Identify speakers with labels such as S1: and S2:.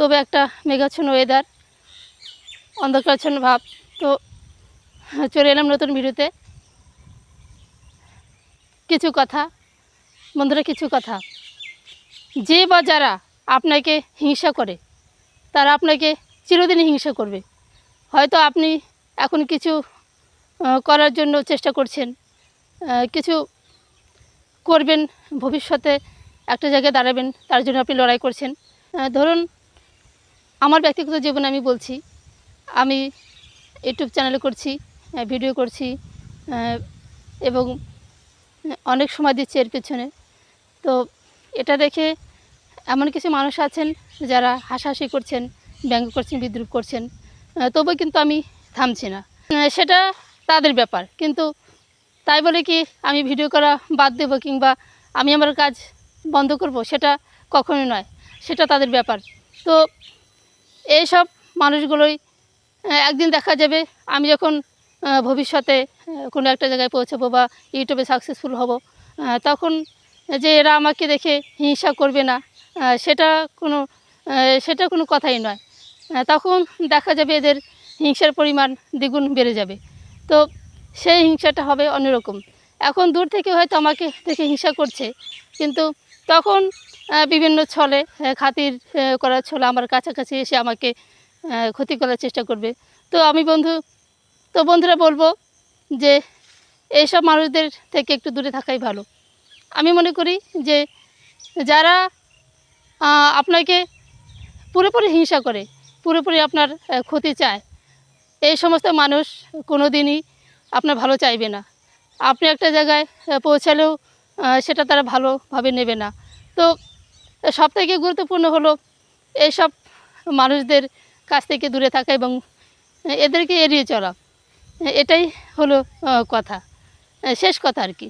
S1: তবে একটা মেঘাচ্ছন্ন ওয়েদার অন্ধকারচ্ছন্ন ভাব। তো, চলে এলাম নতুন ভিডিওতে। কিছু কথা, বন্ধুরা কিছু কথা। যে বা যারা আপনাকে হিংসা করে, তারা আপনাকে চিরদিনই হিংসা করবে। হয়তো আপনি এখন কিছু করার জন্য চেষ্টা করছেন কিছু করবেন, ভবিষ্যতে একটা জায়গায় দাঁড়াবেন, তার জন্য আপনি লড়াই করছেন। ধরুন আমার ব্যক্তিগত জীবনে আমি বলছি, আমি ইউটিউব চ্যানেলে করছি ভিডিও করছি এবং অনেক সময় দিচ্ছি এর পেছনে। তো এটা দেখে এমন কিছু মানুষ আছেন যারা হাসাহাসি করছেন, ব্যঙ্গ করছেন, বিদ্রুপ করছেন তবু কিন্তু আমি থামছি না। সেটা তাদের ব্যাপার, কিন্তু তাই বলে কি আমি ভিডিও করা বাদ দেবো কিংবা আমি আমার কাজ বন্ধ করব, সেটা কখনোই নয়, সেটা তাদের ব্যাপার। তো এইসব মানুষগুলোই একদিন দেখা যাবে। আমি যখন ভবিষ্যতে কোনো একটা জায়গায় পৌঁছাবো বা ইউটিউবে সাকসেসফুল হব তখন যে এরা আমাকে দেখে হিংসা করবে না সেটা কোনো সেটা কোনো কথাই নয়। তখন দেখা যাবে এদের হিংসার পরিমাণ দ্বিগুণ বেড়ে যাবে। তো সেই হিংসাটা হবে অন্যরকম। এখন দূর থেকে হয়তো আমাকে দেখে হিংসা করছে, কিন্তু তখন বিভিন্ন ছলে খাতির করার ছলে আমার কাছাকাছি এসে আমাকে ক্ষতি করার চেষ্টা করবে। তো আমি বন্ধু, তো বন্ধুরা বলব যে এইসব মানুষদের থেকে একটু দূরে থাকাই ভালো। আমি মনে করি যে যারা আপনাকে পুরোপুরি হিংসা করে, পুরোপুরি আপনার ক্ষতি চায়, এই সমস্ত মানুষ কোনো দিনই আপনার ভালো চাইবে না। আপনি একটা জায়গায় পৌঁছালেও সেটা তারা ভালোভাবে নেবে না। তো সব থেকে গুরুত্বপূর্ণ হলো এইসব মানুষদের কাছ থেকে দূরে থাকা এবং এদেরকে এড়িয়ে চলা। এটাই হলো কথা। শেষ কথা আর কি।